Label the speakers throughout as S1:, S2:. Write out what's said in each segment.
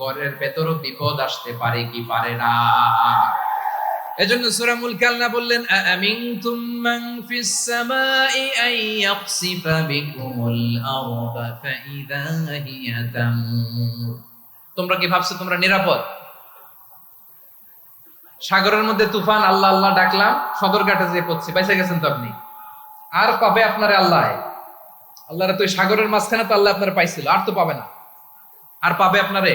S1: ঘরের ভেতরও বিপদ আসতে পারে কি পারে না। এজন্য সূরা মুলক আল্লাহ বললেন, আমিনতুম মান ফিস সামাই আন ইয়াখসিফা বিকুমুল আরদা ফাইদা হিয়া তামুর। তোমরা কি ভাবছ তোমরা নিরাপদ? সাগরের মধ্যে তুফান, আল্লাহ আল্লাহ ডাকলাম সদর সদরঘাটে যে পড়ছে, পাইছে গেছেন তো আপনি? আর পাবে আপনারে আল্লাহ? আল্লাহরে তো সাগরের মাঝখানে তো আল্লাহ আপনারা পাইছিল, আর তো পাবে না। আর পাবে আপনারে?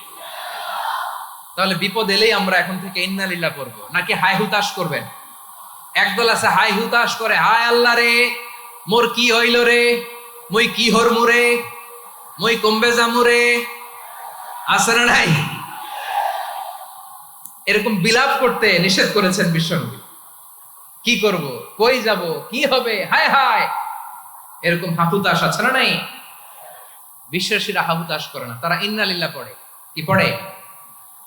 S1: তাহলে বিপদ এলেই আমরা এখন থেকে ইন্নালিল্লা পড়ব। নাকি হাই হুতাশ করবেন? একদল আছে হাই হুতাশ করে, হায় আল্লাহ রে, মোর কি হইল রে? মুই কি হরমু রে? মুই কমবে জামু রে? আছে না নাই? এরকম বিলাপ করতে নিষেধ করেছেন বিশ্বনবী। কি করব? কই যাব? কি হবে? হায় হায়! এরকম হাহুতাশ আছে না নাই? বিশ্বাসীরা হাহুতাশ করে না। তারা ইন্নালিল্লাহ পড়ে। কি পড়ে?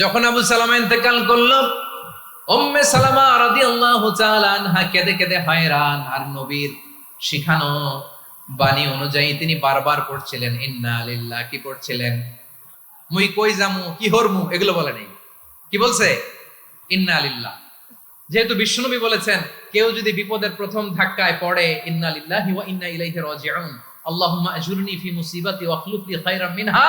S1: যখন আবু সালামা ইন্তেকাল করল, উম্মে সালামা রাদিয়াল্লাহু তাআলা আনহা কেঁদে কেঁদে হয়রান, আর নবীর শিখানো বাণী অনুযায়ী তিনি বারবার পড়ছিলেন, ইন্না লিল্লাহ কি পড়ছিলেন? মুই কই জামু কি হরমু? এগুলো বলে নেই। কি বলছে? ইন্না লিল্লাহ যেহেতু বিশ্বনবী বলেছেন, কেউ যদি বিপদের প্রথম ধাক্কায় পড়ে, ইন্না লিল্লাহি ওয়া ইন্না ইলাইহি রাজিউন আল্লাহুম্মা আজুরনি ফি মুসিবাতি ওয়া আখলুফ লি খায়রাম মিনহা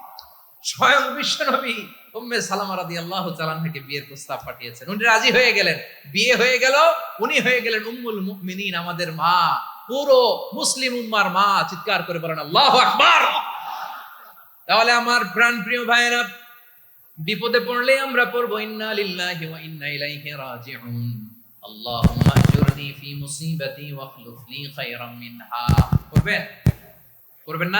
S1: স্বয়ং বিশ্ব নবী উম্মে সালামা রাদিয়াল্লাহু তাআলা থেকে বিয়ের প্রস্তাব পাঠিয়েছেন। উনি রাজি হয়ে গেলেন। বিয়ে হয়ে গেল, উনি হয়ে গেলেন উম্মুল মুমিনিন, আমাদের মা, পুরো মুসলিম উম্মার মা, চিৎকার করে বলেন, আল্লাহু আকবার! তাহলে আমার প্রাণ প্রিয় ভাইয়েরা, বিপদে পড়লে আমরা পড়ব, ইন্না লিল্লাহি ওয়া ইন্না ইলাইহি রাজিউন। আল্লাহুম্মা আজুরনি ফি মুসিবাতি ওয়াখলুফ লি খায়রাম মিনহা। করবেন করবেন না?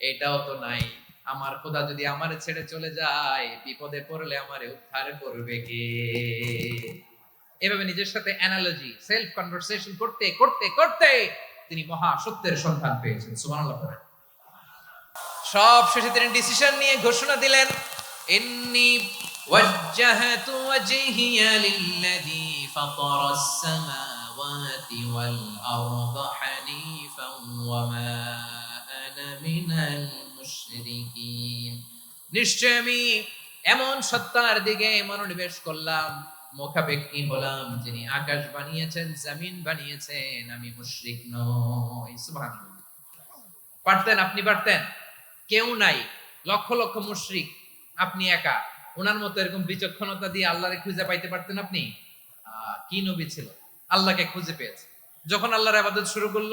S1: এটাও তো নাই। আমার খোদা যদি আমারে ছেড়ে চলে যায়, বিপদে পড়লে আমারে উদ্ধার করবে কে? এভাবে নিজের সাথে অ্যানালজি সেলফ কনভারসেশন করতে করতে করতে তিনি মহা সত্যের সন্ধান পেয়েছেন। সুবহানাল্লাহ সব শেষে তিনি ডিসিশন নিয়ে ঘোষণা দিলেন, ইন্নি ওয়াজ্জাহাতু ওয়াজহিয়া লিল্লাযী ফাতারাস সামাওয়াতি ওয়াল আরদা হানিফান নিশ্চয় আমি এমন সত্তার দিকে মনোনিবেশ করলাম, মুখাপেক্ষী হলাম, যিনি আকাশ বানিয়েছেন, জমিন বানিয়েছেন, আমি মুশরিক পারতেন, আপনি পারতেন? কেউ নাই, লক্ষ লক্ষ মুশরিক, আপনি একা। ওনার মতো এরকম বিচক্ষণতা দিয়ে আল্লাহরে খুঁজে পাইতে পারতেন আপনি? কি নবী ছিল? আল্লাহকে খুঁজে পেয়েছে। যখন আল্লাহর আবাদত শুরু করল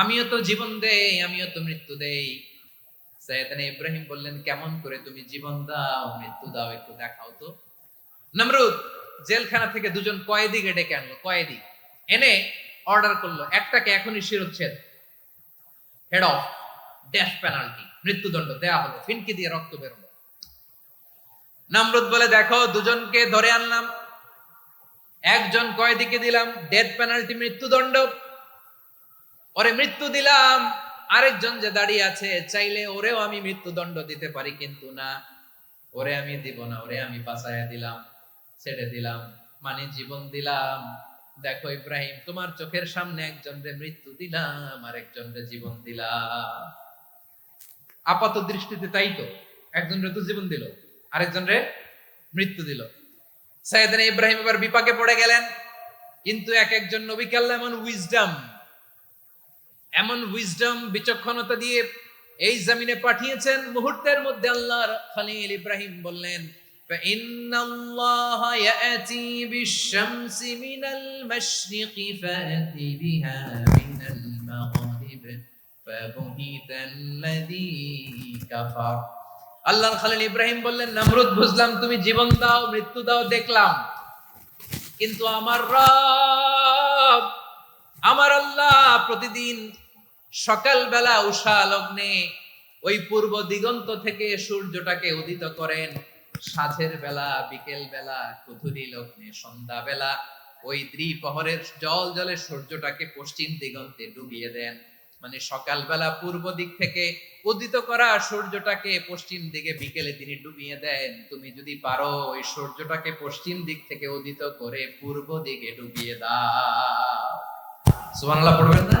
S1: আমিও তো জীবন দেই, আমিও তো মৃত্যু দেই। সৈয়দানা ইব্রাহিম বললেন, কেমন করে তুমি জীবন দাও, মৃত্যু দাও, একটু দেখাও তো। নমরুদ জেলখানা থেকে দুজন কয়েদিকে ডেকে আনলো, কয়েদি। এনে অর্ডার করল, একটাকে এখনই শিরোচ্ছেদ হেড অফ ড্যাশ পেনাল্টি মৃত্যুদণ্ড দেয়া হলো, ফিনকি দিয়ে রক্ত বেরোলো নমরুদ বলে, দেখো, দুজনকে ধরে আনলাম, একজন কয়েদিকে দিলাম ডেথ পেনাল্টি মৃত্যুদণ্ড। ওরে মৃত্যু দিলাম। আরেকজন যে দাঁড়িয়ে আছে, চাইলে ওরেও আমি মৃত্যুদণ্ড দিতে পারি, কিন্তু না। ওরে আমি দিব না, ওরে আমি বাঁচাইয়া দিলাম, ছেড়ে দিলাম মানে জীবন দিলাম। দেখো ইব্রাহিম, তোমার চোখের সামনে একজন রে মৃত্যু দিলাম আর একজন রে জীবন দিলাম। আপাত দৃষ্টিতে তাই তো, একজন রে তো জীবন দিল, আরেকজন রে মৃত্যু দিল। সাইয়েদনা ইব্রাহিম এবার বিপাকে পড়ে গেলেন, কিন্তু এক একজন নবীকে আল্লাহ এমন উইজডম এমন উইজডম বিচক্ষণতা দিয়ে এই জমিনে পাঠিয়েছেন মুহূর্তের মধ্যে আল্লাহর খলিল ইব্রাহিম বললেন فإن الله يأتي بالشمس من المشرق فأت بها من المغرب فبهت الذي كفر আল্লাহর খালিল ইব্রাহিম বললেন নমরুদ বুঝলাম তুমি জীবন দাও মৃত্যু দাও দেখলাম কিন্তু আমার রব আমার আল্লাহ প্রতিদিন সকালবেলা উষা লগ্নে ওই পূর্ব দিগন্ত থেকে সূর্যটাকে উদিত করেন। সাঁঝের বেলা, বিকেল বেলা, কুধুরি লগ্নে সন্ধ্যা বেলা ওই দ্বিপ্রহরের জল জলে সূর্যটাকে পশ্চিম দিগন্তে ডুবিয়ে দেন। মানে সকালবেলা পূর্ব দিক থেকে উদিত করা সূর্যটাকে পশ্চিম দিকে বিকেলে তিনি ডুবিয়ে দেন। তুমি যদি পারো, ওই সূর্যটাকে পশ্চিম দিক থেকে উদিত করে পূর্ব দিকে ডুবিয়ে দাও। সুবহানাল্লাহ, পড়বেন না?